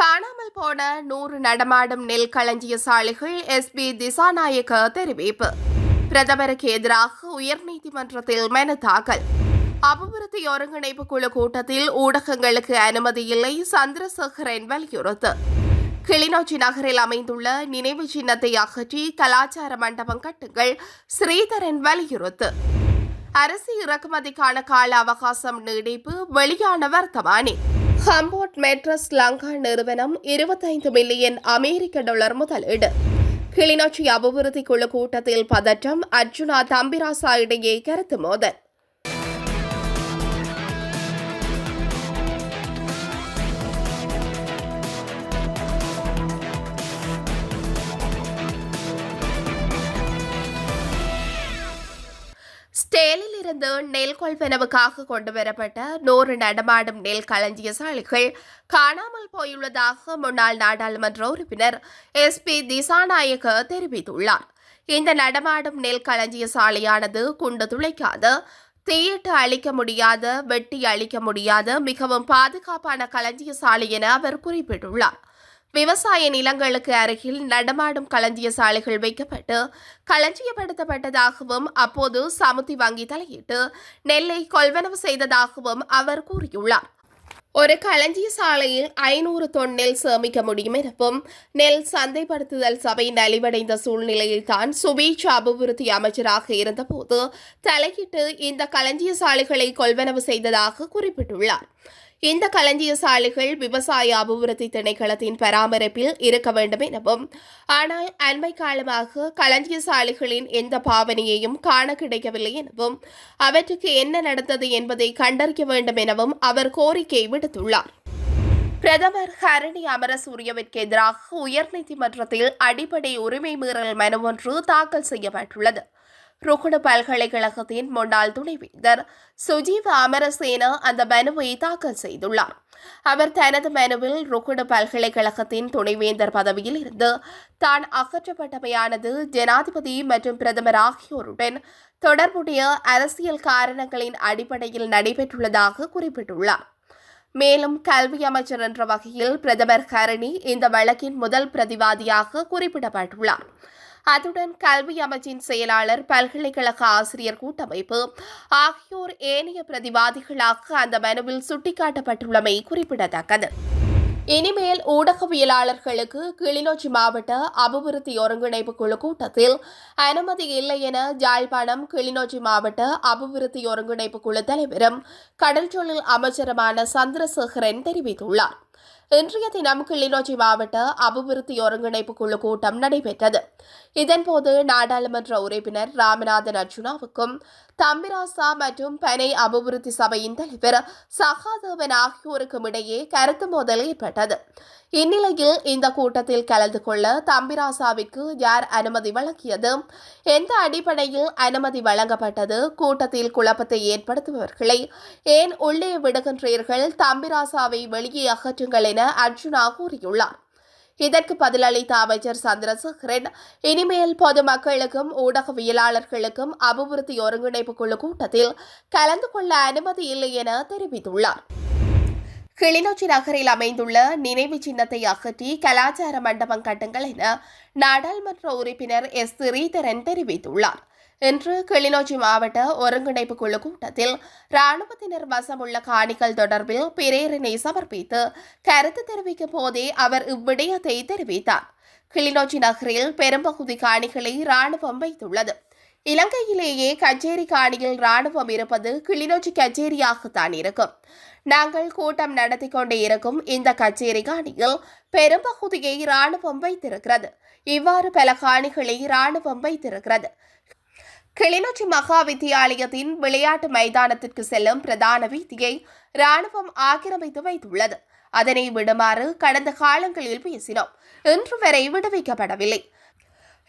காணாமல் போன நூறு நடமாடும் நெல் களஞ்சிய சாலைகள் எஸ்பி திசாநாயக்க தெரிவிப்பு. பிரதமருக்கு எதிராக உயர்நீதிமன்றத்தில் மனு தாக்கல். அபிவிருத்தி ஒருங்கிணைப்பு குழு கூட்டத்தில் ஊடகங்களுக்கு அனுமதி இல்லை சந்திரசேகரன் வலியுறுத்து. கிளிநொச்சி நகரில் அமைந்துள்ள நினைவு சின்னத்தை அகற்றி கலாச்சார மண்டபம் கட்டுங்கள் ஸ்ரீதரன் வலியுறுத்து. அரிசி இறக்குமதிக்கான கால அவகாசம் நீடிப்பு வெளியான வர்த்தமானி. ஹம்போர்ட் மெட்ரஸ் லங்கா நிறுவனம் இருபத்தைந்து மில்லியன் அமெரிக்க டாலர் முதலீடு. கிளிநொச்சி அபிவிருத்தி குழு கூட்டத்தில் பதற்றம் அர்ஜுனா தம்பிராசா இடையே கருத்து மோதல். ஸ்டேலில் இருந்து நெல் கொள்வனவுக்காக கொண்டுவரப்பட்ட நூறு நடமாடும் நெல் களஞ்சிய சாலைகள் காணாமல் போயுள்ளதாக முன்னாள் நாடாளுமன்ற உறுப்பினர் எஸ் பி திசாநாயக தெரிவித்துள்ளார். இந்த நடமாடும் நெல் களஞ்சிய சாலையானது குண்டு துளைக்காத தீயிட்டு அழிக்க முடியாத வெட்டி அழிக்க முடியாத மிகவும் பாதுகாப்பான களஞ்சிய சாலை என அவர் குறிப்பிட்டுள்ளார். விவசாய நிலங்களுக்கு அருகில் நடமாடும் களஞ்சிய சாலைகள் வைக்கப்பட்டு களஞ்சியப்படுத்தப்பட்டதாகவும் அப்போது சமுத்தி வங்கி தலையிட்டு நெல்லை கொள்வனவு செய்ததாகவும் அவர் கூறியுள்ளார். ஒரு களஞ்சிய சாலையில் ஐநூறு தொன் நெல் சேமிக்க முடியும் எனவும் நெல் சந்தைப்படுத்துதல் சபை நலிவடைந்த சூழ்நிலையில் தான் சுபீட்ச அபிவிருத்தி அமைச்சராக இருந்தபோது தலையிட்டு இந்த களஞ்சிய சாலைகளை கொள்வனவு செய்ததாக குறிப்பிட்டுள்ளார். இந்த களஞ்சிய சாலைகள் விவசாய அபிவிருத்தி திணைக்களத்தின் பராமரிப்பில் இருக்க வேண்டும் எனவும் ஆனால் அண்மை காலமாக களஞ்சிய சாலைகளின் எந்த பாவனையையும் காண கிடைக்கவில்லை எனவும் அவற்றுக்கு என்ன நடந்தது என்பதை கண்டறிய வேண்டும் எனவும் அவர் கோரிக்கை விடுத்துள்ளார். பிரதமர் ஹரணி அமரசூரியவிற்கு எதிராக உயர்நீதிமன்றத்தில் அடிப்படை உரிமை மீறல் மனு ஒன்று தாக்கல் செய்யப்பட்டுள்ளது. ருகுண பல்கலைக்கழகத்தின் முன்னாள் துணைவேந்தர் சுஜீவ் அமரசேன அந்த மனுவை தாக்கல் செய்துள்ளார். அவர் தனது மனுவில் ருகுண பல்கலைக்கழகத்தின் துணைவேந்தர் பதவியில் இருந்து தான் அகற்றப்பட்டமையானது ஜனாதிபதி மற்றும் பிரதமர் ஆகியோருடன் தொடர்புடைய அரசியல் காரணங்களின் அடிப்படையில் நடைபெற்றுள்ளதாக குறிப்பிட்டுள்ளார். மேலும் கல்வி அமைச்சர் என்ற வகையில் பிரதமர் கரணி இந்த வழக்கின் முதல் பிரதிவாதியாக குறிப்பிடப்பட்டுள்ளார். அத்துடன் கல்வி அமைச்சின் செயலாளர் பல்கலைக்கழக ஆசிரியர் கூட்டமைப்பு. ஆகியோர் ஏனைய பிரதிவாதிகளாக அந்த மனுவில் சுட்டிக்காட்டப்பட்டுள்ளமை குறிப்பிடத்தக்கது. இனிமேல் ஊடகவியலாளர்களுக்கு கிளிநொச்சி மாவட்ட அபிவிருத்தி ஒருங்கிணைப்பு குழு கூட்டத்தில் அனுமதி இல்லை என ஜாழ்ப்பாணம் கிளிநொச்சி மாவட்ட அபிவிருத்தி ஒருங்கிணைப்பு குழு தலைவரும் கடல் தொழில் அமைச்சருமான சந்திரசேகரன் தெரிவித்துள்ளார். இன்றைய தினம் கிளிநொச்சி மாவட்ட அபிவிருத்தி ஒருங்கிணைப்பு குழு கூட்டம் நடைபெற்றது. இதன்போது நாடாளுமன்ற உறுப்பினர் ராமநாதன் அர்ஜுனாவுக்கும் தம்பிராசா மற்றும் பனை அபிவிருத்தி சபையின் தலைவர் சகாதேவன் ஆகியோருக்கும் இடையே கருத்து மோதல் ஏற்பட்டது. இந்நிலையில் இந்த கூட்டத்தில் கலந்து கொள்ள தம்பிராசாவிற்கு யார் அனுமதி வழங்கியது? எந்த அடிப்படையில் அனுமதி வழங்கப்பட்டது? கூட்டத்தில் குழப்பத்தை ஏற்படுத்துபவர்களை ஏன் உள்ளே விடுகின்றீர்கள்? தம்பிராசாவை வெளியே அகற்றுங்கள் என அர்ஜுனா கூறியுள்ளார். இதற்கு பதிலளித்த அமைச்சர் சந்திரசேகரன் இனிமேல் பொதுமக்களுக்கும் ஊடகவியலாளர்களுக்கும் அபிவிருத்தி ஒருங்கிணைப்பு குழு கூட்டத்தில் கலந்து கொள்ள அனுமதி இல்லை என தெரிவித்துள்ளார். கிளிநொச்சி நகரில் அமைந்துள்ள நினைவு சின்னத்தை அகற்றி கலாச்சார மண்டபம் கட்டுங்கள் என நாடாளுமன்ற உறுப்பினர் எஸ். ஸ்ரீதரன் தெரிவித்துள்ளார். இன்று கிளிநொச்சி மாவட்ட ஒருங்கிணைப்பு குழு கூட்டத்தில் ராணுவத்தினர் வசமுள்ள காணிகள் தொடர்பில் பிரேரனை சமர்ப்பித்து கருத்து தெரிவிக்கும் போதே அவர் இவ்விடயத்தை தெரிவித்தார். கிளிநொச்சி நகரில் பெரும்பகுதி காணிகளை ராணுவம் வைத்துள்ளது. இலங்கையிலேயே கச்சேரி காணியில் ராணுவம் இருப்பது கிளிநொச்சி கச்சேரியாகத்தான் இருக்கும். நாங்கள் கூட்டம் நடத்தி கொண்டே இருக்கும் இந்த கச்சேரி காணியில் பெரும்பகுதியை ராணுவம் வைத்திருக்கிறது. இவ்வாறு பல காணிகளை ராணுவம் வைத்திருக்கிறது. கிளிநொச்சி மகா வித்தியாலயத்தின் விளையாட்டு மைதானத்திற்கு செல்லும் பிரதான வீதியை ராணுவம் ஆக்கிரமித்து வைத்துள்ளது. அதனை விடுமாறு கடந்த காலங்களில் பேசினோம். இன்று வரை விடுவிக்கப்படவில்லை.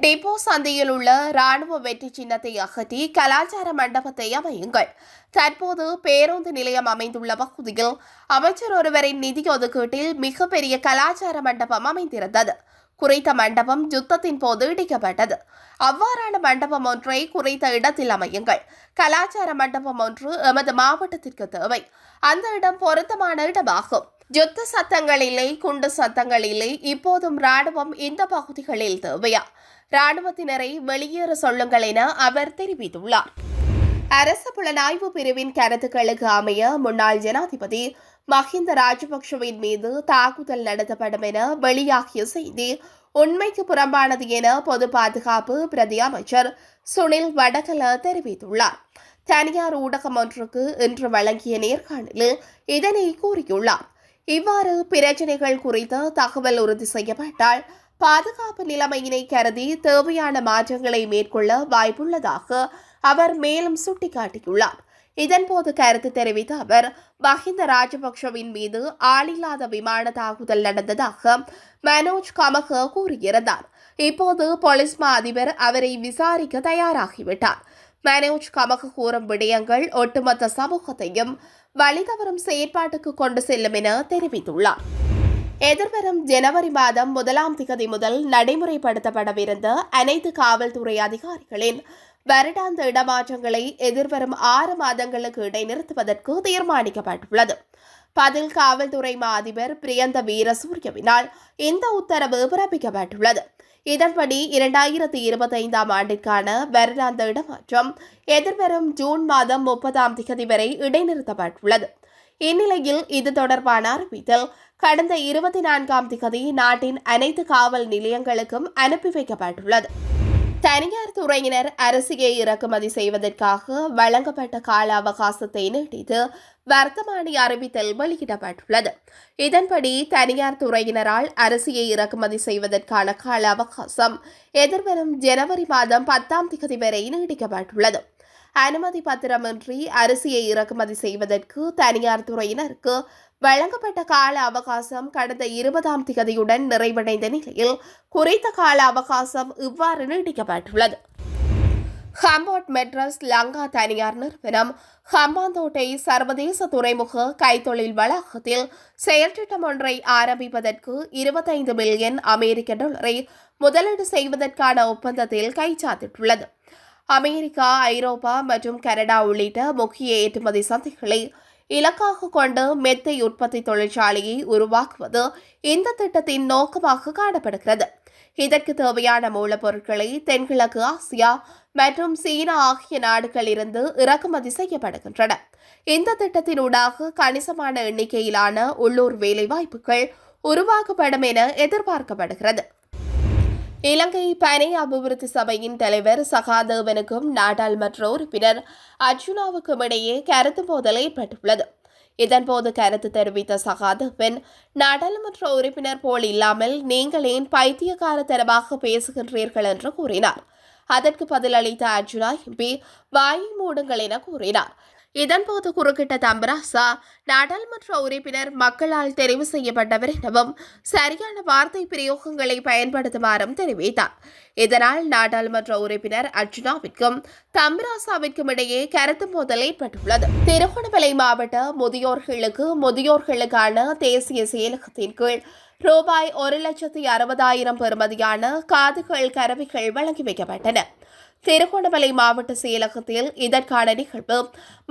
டிப்போ சந்தையில் உள்ள ராணுவ வெற்றி சின்னத்தை அகற்றி கலாச்சார மண்டபத்தை அமையுங்கள். தற்போது பேருந்து நிலையம் அமைந்துள்ள பகுதியில் அமைச்சர் ஒருவரின் நிதி ஒதுக்கீட்டில் மிகப்பெரிய கலாச்சார மண்டபம் அமைந்திருந்தது. குறைத்த மண்டபம் யுத்தத்தின் போது இடிக்கப்பட்டது. அவ்வாறான மண்டபம் ஒன்றை குறைத்த இடத்தில் அமையுங்கள். கலாச்சார மண்டபம் ஒன்று எமது மாவட்டத்திற்கு தேவை. அந்த இடம் பொருத்தமான இடமாகும். யுத்த சத்தங்கள் இல்லை குண்டு சத்தங்கள் இல்லை. இப்போதும் ராணுவம் இந்த பகுதிகளில் தேவையா? ராணுவத்தினரை வெளியேற சொல்லுங்கள் என அவர் தெரிவித்துள்ளார். அரசு புலனாய்வு பிரிவின் கருத்துக்களுக்கு அமைய முன்னாள் ஜனாதிபதி மஹிந்த ராஜபக்ஷவின் மீது தாக்குதல் நடத்தப்படும் என வெளியாகிய செய்தி உண்மைக்கு புறம்பானது என பொது பாதுகாப்பு பிரதி அமைச்சர் சுனில் வடகல தெரிவித்துள்ளார். தனியார் ஊடகம் ஒன்றுக்கு இன்று வழங்கிய நேர்காணலில் இதனை கூறியுள்ளார். இவ்வாறு பிரச்சனைகள் குறித்த தகவல் உறுதி செய்யப்பட்டால் பாதுகாப்பு நிலைமையினை கருதி தேவையான மாற்றங்களை மேற்கொள்ள வாய்ப்புள்ளதாக அவர் மேலும் சுட்டிக்காட்டியுள்ளார். இதன்போது கருத்து தெரிவித்த அவர் மஹிந்த ராஜபக்ஷவின் மீது ஆளில்லாத விமான தாக்குதல் நடந்ததாக மனோஜ் கமக கூறியிருந்தார். இப்போது பொலிஸ்மா அதிபர் அவரை விசாரிக்க தயாராகிவிட்டார். மனோஜ் கமக்கு கூறும் விடயங்கள் ஒட்டுமொத்த சமூகத்தையும் வழிதவறும் செயற்பாட்டுக்கு கொண்டு செல்லும் என தெரிவித்துள்ளார். எதிர்வரும் ஜனவரி மாதம் முதலாம் திகதி முதல் நடைமுறைப்படுத்தப்படவிருந்த அனைத்து காவல்துறை அதிகாரிகளின் வருடாந்த இடமாற்றங்களை எதிர்வரும் ஆறு மாதங்களுக்கு இடைநிறுத்துவதற்கு தீர்மானிக்கப்பட்டுள்ளது. பதில் காவல்துறை மா அதிபர் பிரியந்த வீரசூரியவினால் இந்த உத்தரவு பிறப்பிக்கப்பட்டுள்ளது. இதன்படி இரண்டாயிரத்தி இருபத்தைந்தாம் ஆண்டிற்கான வருடாந்த இடமாற்றம் எதிர்வரும் ஜூன் மாதம் முப்பதாம் திகதி வரை இடைநிறுத்தப்பட்டுள்ளது. இந்நிலையில் இது தொடர்பான அறிவித்தல் கடந்த இருபத்தி நான்காம் திகதி நாட்டின் அனைத்து காவல் நிலையங்களுக்கும் அனுப்பி வைக்கப்பட்டுள்ளது. தனியார் துறையினர் அரிசியை இறக்குமதி செய்வதற்காக வழங்கப்பட்ட கால அவகாசத்தை நீட்டித்து வர்த்தமானி அறிவித்தல் வெளியிடப்பட்டுள்ளது. இதன்படி தனியார் துறையினரால் அரிசியை இறக்குமதி செய்வதற்கான கால அவகாசம் எதிர்வரும் ஜனவரி மாதம் பத்தாம் தேதி வரை நீடிக்கப்பட்டுள்ளது. அனுமதி பத்திரமின்றி அரிசியை இறக்குமதி செய்வதற்கு தனியார் துறையினருக்கு வழங்கப்பட்ட கால அவகாசம் கடந்த இருபதாம் திகதியுடன் நிறைவடைந்த நிலையில் குறித்த கால அவகாசம் இவ்வாறு நீட்டிக்கப்பட்டுள்ளது ஹம்பாட் மெட்ரஸ் லங்கா தனியார் நிறுவனம் ஹம்பாந்தோட்டை சர்வதேச துறைமுக கைத்தொழில் வளாகத்தில் செயற்திட்டம் ஒன்றை ஆரம்பிப்பதற்கு இருபத்தைந்து மில்லியன் அமெரிக்க டாலரை முதலீடு செய்வதற்கான ஒப்பந்தத்தில் கைச்சாத்திட்டுள்ளது அமெரிக்கா ஐரோப்பா மற்றும் கனடா உள்ளிட்ட முக்கிய ஏற்றுமதி சந்தைகளை இலக்காக கொண்டு மெத்தை உற்பத்தி தொழிற்சாலையை உருவாக்குவது இந்த திட்டத்தின் நோக்கமாக காணப்படுகிறது. இதற்கு தேவையான மூலப்பொருட்களை தென்கிழக்கு ஆசியா மற்றும் சீனா ஆகிய நாடுகளிலிருந்து இறக்குமதி செய்யப்படுகின்றன. இந்த திட்டத்தினூடாக கணிசமான எண்ணிக்கையிலான உள்ளூர் வேலைவாய்ப்புகள் உருவாக்கப்படும் என எதிர்பார்க்கப்படுகிறது. இலங்கை பனை அபிவிருத்தி சபையின் தலைவர் சகாதேவனுக்கும் நாடாளுமன்ற உறுப்பினர் அர்ஜுனாவுக்கும் இடையே கருத்து மோதல் ஏற்பட்டுள்ளது. இதன்போது கருத்து தெரிவித்த சகாதேவன் நாடாளுமன்ற உறுப்பினர் போல் இல்லாமல் நீங்கள் ஏன் பைத்தியகாரத்தனமாக பேசுகின்றீர்கள் என்று கூறினார். அதற்கு பதிலளித்த அர்ஜுனா எம்பி வாயை மூடுங்கள் என கூறினார். இதன்போது குறுக்கிட்ட தம்பராசா நாடாளுமன்ற உறுப்பினர் மக்களால் தெரிவு செய்யப்பட்டவர் எனவும் சரியான வார்த்தை பிரயோகங்களை பயன்படுத்துமாறும் தெரிவித்தார். இதனால் நாடாளுமன்ற உறுப்பினர் அர்ஜுனாவிற்கும் தம்பராசாவிற்கும் இடையே கருத்து மோதல் ஏற்பட்டுள்ளது. திருகோணமலை மாவட்ட முதியோர்களுக்கு முதியோர்களுக்கான தேசிய செயலகத்தின் கீழ் ரூபாய் ஒரு லட்சத்தி அறுபதாயிரம் பெறுமதியான காதுகள் கருவிகள் வழங்கி வைக்கப்பட்டன. திருகோணமலை மாவட்ட செயலகத்தில் இதற்கான நிகழ்வு.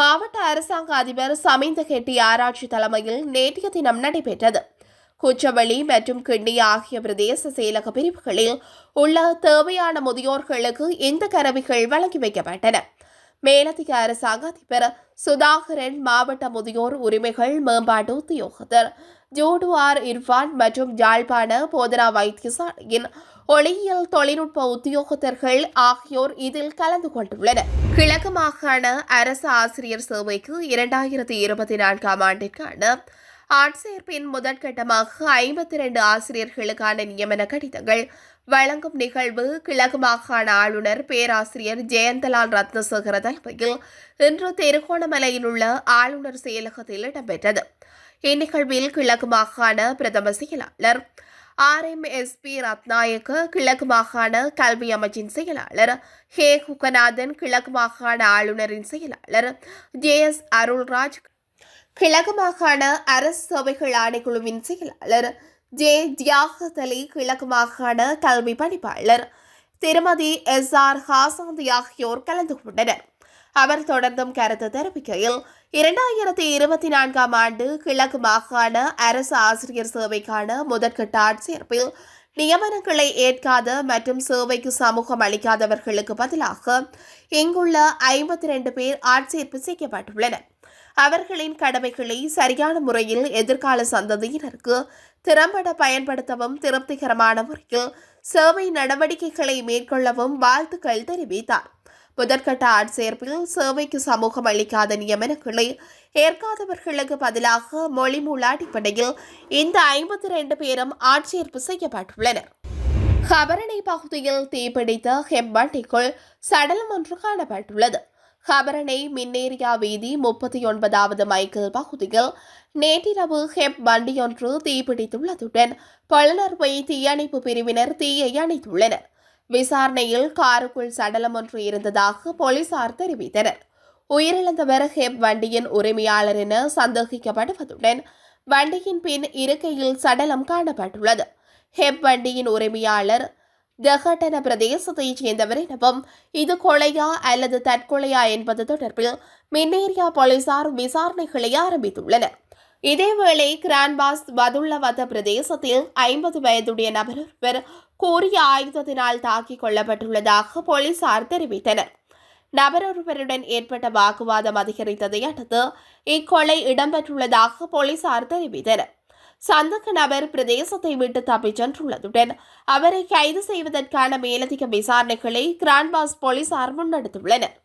மாவட்ட அரசாங்க அதிபர் சமிந்த கெட்டி ஆராய்ச்சி தலைமையில் நேற்றைய தினம் நடைபெற்றது. குச்சவெளி மற்றும் கிண்ணி ஆகிய பிரதேச செயலக பிரிவுகளில் உள்ள தேவையான முதியோர்களுக்கு இந்த கருவிகள் வழங்கி வைக்கப்பட்டன. மேலதிக அரசாங்க அதிபர் சுதாகரன் மாவட்ட முதியோர் உரிமைகள் மேம்பாட்டு உத்தியோகத்தர் ஜோடுவார் இர்ஃபான் மற்றும் ஜாழ்ப்பாண போதனா வைத்தியசாலையின் ஒளியியல் தொழில்நுட்ப உத்தியோகத்தர்கள் ஆகியோர் இதில் கலந்து கொண்டுள்ளனர். கிழக்கு மாகாண அரசு ஆசிரியர் சேவைக்கு இரண்டாயிரத்தி இருபத்தி நான்காம் ஆண்டிற்கான ஆட்சேர்ப்பின் முதற்கட்டமாக ஐம்பத்தி இரண்டு ஆசிரியர்களுக்கான நியமன கடிதங்கள் வழங்கும் நிகழ்வு கிழக்கு மாகாண ஆளுநர் பேராசிரியர் ஜெயந்தலால் ரத்னசேகர தலைமையில் இன்று திருகோணமலையில் உள்ள ஆளுநர் செயலகத்தில் இடம்பெற்றது. இந்நிகழ்வில் கிழக்கு மாகாண பிரதம செயலாளர் ஆர்எம்எஸ்பி ரத்நாயக்க கிழக்கு மாகாண கல்வி அமைச்சின் செயலாளர். ஹே குகநாதன் கிழக்கு மாகாண ஆளுநரின் செயலாளர். ஜே எஸ் அருள்ராஜ் கிழக்கு மாகாண அரசு சபைகள் ஆணைக்குழுவின் செயலாளர். ஜே தியாகதலி கிழக்கு மாகாண கல்வி பணிப்பாளர். திருமதி எஸ் ஆர் ஹாசாந்தி ஆகியோர் கலந்து கொண்டனர். அவர் தொடர்ந்தும் கருத்து தெரிவிக்கையில் இரண்டாயிரத்தி இருபத்தி நான்காம் ஆண்டு கிழக்கு மாகாண அரசு ஆசிரியர் சேவைக்கான முதற்கட்ட ஆட்சேர்ப்பில் நியமனங்களை ஏற்காத மற்றும் சேவைக்கு சமூகம் அளிக்காதவர்களுக்கு பதிலாக இங்குள்ள ஐம்பத்தி ரெண்டு பேர் ஆட்சேர்ப்பு செய்யப்பட்டுள்ளனர். அவர்களின் கடமைகளை சரியான முறையில் எதிர்கால சந்ததியினருக்கு திறம்பட பயன்படுத்தவும் திருப்திகரமான முறையில் சேவை நடவடிக்கைகளை மேற்கொள்ளவும் வாழ்த்துக்கள் தெரிவித்தார். முதற்கட்ட ஆட்சேர்ப்பில் சேவைக்கு சமூகம் அளிக்காத நியமனங்களை ஏற்காதவர்களுக்கு பதிலாக மொழிமூல அடிப்படையில் இந்த ஐம்பத்தி ரெண்டு பேரும் ஆட்சேர்ப்பு செய்யப்பட்டுள்ளனர். ஹபரணை பகுதியில் தீப்பிடித்த ஹெம்பாட்டிக்குள் சடலம் ஒன்று காணப்பட்டுள்ளது. ஹபரணை மின்னேரியா வீதி முப்பத்தி ஒன்பதாவது மைக்கேல் பகுதியில் நேற்றிரவு ஹெப் வண்டியொன்று தீப்பிடித்துள்ளதுடன் பழுநர்வை தீயணைப்பு பிரிவினர் தீயை அணைத்துள்ளனர். விசாரணையில் காருக்குள் சடலம் ஒன்று இருந்ததாக போலீசார் தெரிவித்தனர். உயிரிழந்தவர் ஹெப் வண்டியின் உரிமையாளர் என சந்தேகிக்கப்படுவதுடன் வண்டியின் பின் இருக்கையில் சடலம் காணப்பட்டுள்ளது. ஹெப் வண்டியின் உரிமையாளர் ககட்டன பிரதேசத்தைச் சேர்ந்தவர் எனவும் இது கொலையா அல்லது தற்கொலையா என்பது தொடர்பில் மின்னேரியா போலீசார் விசாரணைகளை ஆரம்பித்துள்ளனர். இதேவேளை கிரான்பாஸ் வதுள்ளவத பிரதேசத்தில் ஐம்பது வயதுடைய நபர் ஒருவர் கூறிய ஆயுதத்தினால் தாக்கிக் கொள்ளப்பட்டுள்ளதாக போலீசார் தெரிவித்தனர். நபரொருவருடன் ஏற்பட்ட வாக்குவாதம் அதிகரித்ததை அடுத்து இக்கொலை இடம்பெற்றுள்ளதாக போலீசார் தெரிவித்தனர். சந்தக நபர் பிரதேசத்தை விட்டு தப்பிச் சென்றுள்ளதுடன் அவரை கைது செய்வதற்கான மேலதிக விசாரணைகளை கிரான்பாஸ் போலீசார் முன்னெடுத்துள்ளனர்.